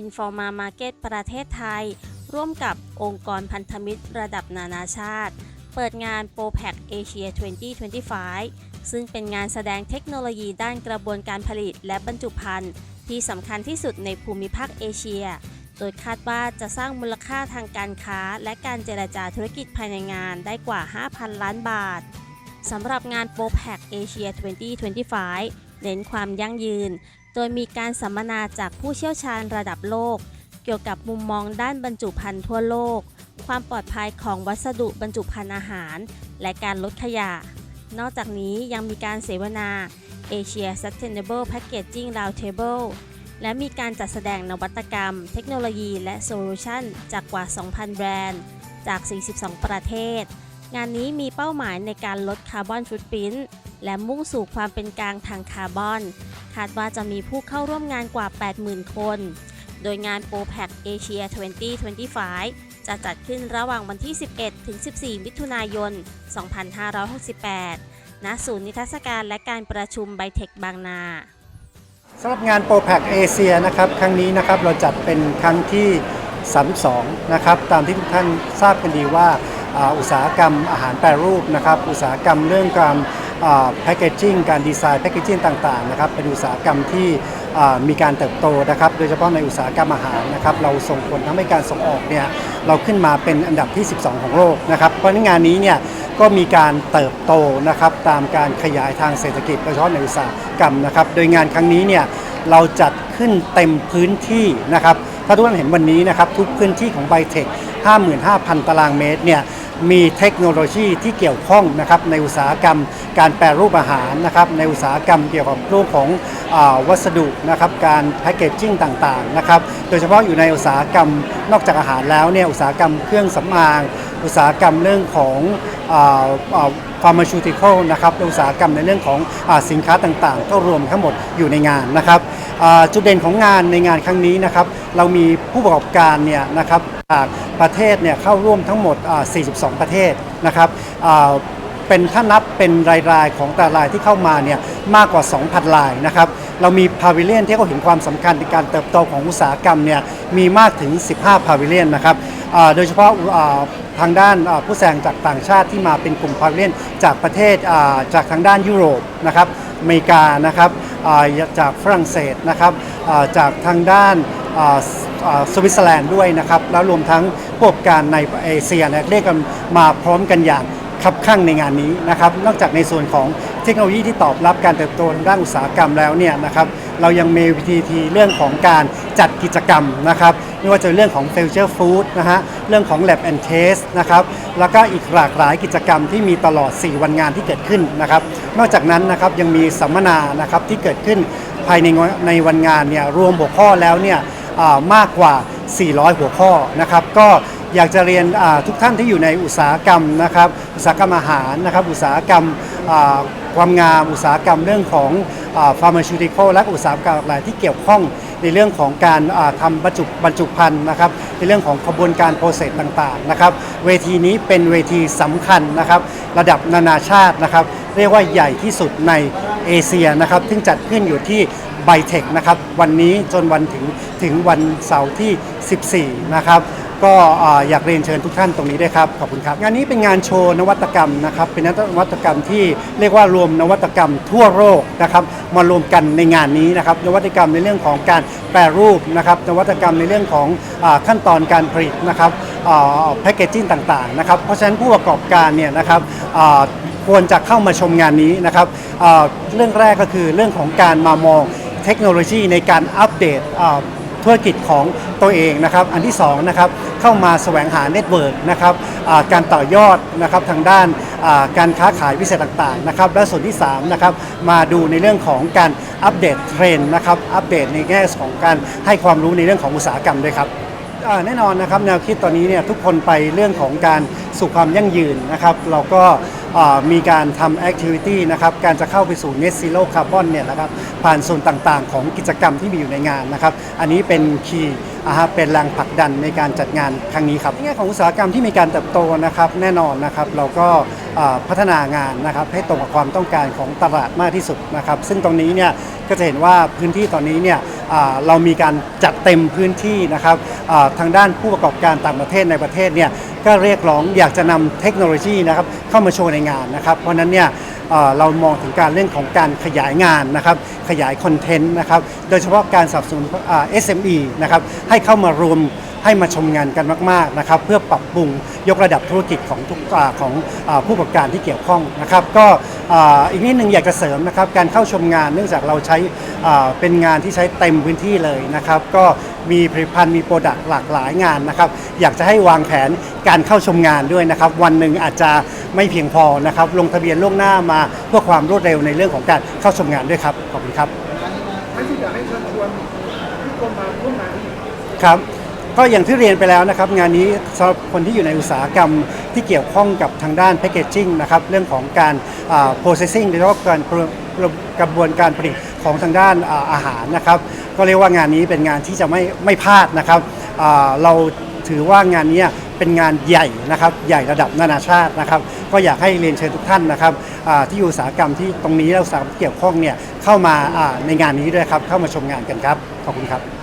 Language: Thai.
Informa Market ประเทศไทย ร่วมกับองค์กรพันธมิตรระดับนานาชาติ เปิดงาน ProPack Asia 2025 ซึ่งเป็นงานแสดงเทคโนโลยีด้านกระบวนการผลิตและบรรจุภัณฑ์ ที่สำคัญที่สุดในภูมิภาคเอเชีย โดยคาดว่าจะสร้างมูลค่าทางการค้า และการเจรจาธุรกิจภายในงานได้กว่า 5,000 ล้านบาทสำหรับงาน ProPack Asia 2025 เน้นความยั่งยืน โดยมีการสัมมนาจากผู้เชี่ยวชาญระดับโลก เกี่ยวกับมุมมองด้านบรรจุภัณฑ์ทั่วโลก ความปลอดภัยของวัสดุบรรจุภัณฑ์อาหาร และการลดขยะ นอกจากนี้ยังมีการเสวนา Asia Sustainable Packaging Roundtable และมีการจัดแสดงนวัตกรรม เทคโนโลยีและโซลูชันจากกว่า 2,000 แบรนด์ จาก 42 ประเทศ งานนี้มีเป้าหมายในการลดคาร์บอนฟุตปรินท์และมุ่งสู่ความเป็นกลางทางคาร์บอน คาดว่าจะมีผู้เข้าร่วมงานกว่า 80,000 คน โดยงาน p o p a c Asia 2025 จะจัดขึ้นระหว่างวันที่ 11 ถึง 14 มิถุนายน 2568 ณ ศูนย์นิทรรศการและการประชุมไบเทคบางนาสำหรับงาน Pro Pack เอเชียนะครับ ครั้งนี้นะครับเราจัดเป็นครั้งที่ 32 นะครับ ตามที่ทุกท่านทราบกันดีว่าอุตสาหกรรมอาหารแปรรูปนะครับ อุตสาหกรรมเรื่องการ แพคเกจจิ้งการดีไซน์แพคเกจจิ้งต่างๆนะครับเป็นอุตสาหกรรมที่มีการเติบโตนะครับโดยเฉพาะในอุตสาหกรรมอาหารนะครับเราส่งผลทำให้การส่งออกเนี่ยเราขึ้นมาเป็นอันดับที่ 12 ของโลกนะครับเพราะในงานนี้เนี่ยก็มีการเติบโตนะครับตามการขยายทางเศรษฐกิจโดยเฉพาะในอุตสาหกรรมนะครับโดยงานครั้งนี้เนี่ยเราจัดขึ้นเต็มพื้นที่นะครับถ้าทุกท่านเห็นวันนี้นะครับทุกพื้นที่ของไบเทค55,000 ตารางเมตรเนี่ย มีเทคโนโลยีที่เกี่ยวข้องนะครับในอุตสาหกรรม การแปรรูปอาหารนะครับในอุตสาหกรรมเกี่ยวกับเรื่องของ วัสดุนะครับการแพคเกจจิ้งต่างๆนะครับโดยเฉพาะอยู่ในอุตสาหกรรมนอกจากอาหารแล้วเนี่ยอุตสาหกรรมเครื่องสำอาง อุตสาหกรรมเรื่องของฟาร์มาชูติคอลนะครับอุตสาหกรรมในเรื่องของอสินค้าต่างๆ ก็รวมทั้งหมดอยู่ในงานนะครับจุดเด่นของงานในงานครั้งนี้นะครับเรามีผู้ประกอบการเนี่ยนะครับจากประเทศเนี่ยเข้าร่วมทั้งหมด 42 ประเทศนะครับเป็นถ้านับเป็นรายๆของแต่รายที่เข้ามาเนี่ยมากกว่า 2,000 รายนะครับ เรามีพาวิเลียนที่เขาเห็นความสำคัญในการเติบโตของอุตสาหกรรมเนี่ยมีมากถึง 15 พาวิเลียนนะครับโดยเฉพาะทางด้านผู้แสดงจากต่างชาติที่มาเป็นกลุ่มพาวิเลียนจากประเทศจากทางด้านยุโรปนะครับอเมริกานะครับจากฝรั่งเศสนะครับจากทางด้านสวิตเซอร์แลนด์ด้วยนะครับแล้วรวมทั้งผู้ประกอบการในเอเชียนี่ยเรียกกันมาพร้อมกันอย่างคับข้างในงานนี้นะครับนอกจากในส่วนของ เทคโนโลยีที่ตอบรับการเติบโตด้านอุตสาหกรรมแล้วเนี่ยนะครับเรายังมีวิธีทีเรื่องของการจัดกิจกรรมนะครับไม่ว่าจะเรื่องของ Future Food นะฮะเรื่องของ Lab and Taste นะครับแล้วก็อีกหลากหลายกิจกรรมที่มีตลอด 4 วันงานที่เกิดขึ้นนะครับนอกจากนั้นนะครับยังมีสัมมนานะครับที่เกิดขึ้นภายในในวันงานเนี่ยรวมหัวข้อแล้วเนี่ยมากกว่า 400 หัวข้อนะครับก็อยากจะเรียนทุกท่านที่อยู่ในอุตสาหกรรมนะครับอุตสาหกรรมอาหารนะครับอุตสาหกรรม ความงามอุตสาหกรรมเรื่องของฟาร์มาชูติคอลและอุตสาหกรรมหลายที่เกี่ยวข้องในเรื่องของการอ่าทำบรรจุบรรจุภัณฑ์นะครับในเรื่องของกระบวนการโปรเซสต่างๆนะครับเวทีนี้เป็นเวทีสำคัญนะครับระดับนานาชาตินะครับเรียกว่าใหญ่ที่สุดในเอเชียนะครับซึ่งจัดขึ้นอยู่ที่ไบเทคนะครับวันนี้จนวันถึงถึงวันเสาร์ที่ 14 นะครับ ก็อยากเรียนเชิญทุกท่านตรงนี้ด้วยครับ ขอบคุณครับ งานนี้เป็นงานโชว์นวัตกรรมนะครับ เป็นนวัตกรรมที่เรียกว่ารวมนวัตกรรมทั่วโลกนะครับมารวมกันในงานนี้นะครับ นวัตกรรมในเรื่องของการแปรรูปนะครับ นวัตกรรมในเรื่องของอขั้นตอนการผลิตนะครับแพคเกจจิ้งต่างๆนะครับ เพราะฉะนั้นผู้ประกอบการเนี่ยนะครับควรจะเข้ามาชมงานนี้นะครับเรื่องแรกก็คือเรื่องของการมามองเทคโนโลยีในการอัปเดต ธุรกิจของตัวเองนะครับ อันที่2นะครับเข้ามาแสวงหาเน็ตเวิร์กนะครับการต่อยอดนะครับทางด้านการค้าขายพิเศษต่างๆนะครับและส่วนที่3นะครับมาดูในเรื่องของการอัปเดตเทรนด์นะครับอัปเดตในแง่ของการให้ความรู้ในเรื่องของอุตสาหกรรมด้วยครับ แน่นอนนะครับแนวคิดตอนนี้เนี่ยทุกคนไปเรื่องของการสู่ความยั่งยืนนะครับ เราก็มีการทำแอคทิวิตี้นะครับการจะเข้าไปสู่ Net Zero Carbon เนี่ยนะครับผ่านส่วนต่างๆ ของกิจกรรมที่มีอยู่ในงานนะครับ อันนี้เป็นคีย์ เป็นแรงผลักดันในการจัดงานครั้งนี้ครับในแง่ของอุตสาหกรรมที่มีการเติบโตนะครับแน่นอนนะครับเราก็พัฒนางานนะครับให้ตรงกับความต้องการของตลาดมากที่สุดนะครับซึ่งตรงนี้เนี่ยก็จะเห็นว่าพื้นที่ตอนนี้เนี่ยเรามีการจัดเต็มพื้นที่นะครับทางด้านผู้ประกอบการต่างประเทศในประเทศเนี่ยก็เรียกร้องอยากจะนำเทคโนโลยีนะครับเข้ามาโชว์ในงานนะครับเพราะนั้นเนี่ย เรามองถึงการเรื่องของการขยายงานนะครับขยายคอนเทนต์นะครับโดยเฉพาะการสนับสนุนอ่า SME นะครับให้เข้ามารวมให้มาชมงานกันมากๆนะครับเพื่อปรับปรุงยกระดับธุรกิจของทุกของอผู้ประกอบการที่เกี่ยวข้องนะครับ ก็ อ่าอีกนิดนึงอยากจะเสริมนะครับการเข้าชมงานเนื่องจากเราใช้อ่าเป็นงานที่ใช้เต็มพื้นที่เลยนะครับ ก็มีผลิตภัณฑ์มีโปรดักต์หลากหลายงานนะครับ อยากจะให้วางแผนการเข้าชมงานด้วยนะครับ วันหนึ่งอาจจะไม่เพียงพอนะครับ ลงทะเบียนล่วงหน้ามาเพื่อความรวดเร็วในเรื่องของการเข้าชมงานด้วยครับขอบคุณครับไม่ที่อยากให้เชิญชวนทุกคนมาร่วมงานนี้ครับ ก็อย่างที่เรียนไปแล้วนะครับ งานนี้สำหรับคนที่อยู่ในอุตสาหกรรมที่เกี่ยวข้องกับทางด้านแพ c เกจจิ้งนะครับเรื่องของการอ่า processing โดยเฉพาะการกระบวนการผลิตของทางด้านอ่าอาหารนะครับ ก็เรียกว่างานนี้เป็นงานที่จะไม่ไม่พลาดนะครับอ่าเราถือว่างานนี้เป็นงานใหญ่นะครับใหญ่ระดับนานาชาตินะครับ ก็อยากให้เรียนเชิญทุกท่านนะครับอ่าที่อยู่อุตสาหกรรมที่ตรงนี้และอุตสาหกรรมที่เกี่ยวข้องเนี่ยเข้ามาอ่าในงานนี้ด้วยครับเข้ามาชมงานกันครับขอบคุณครับ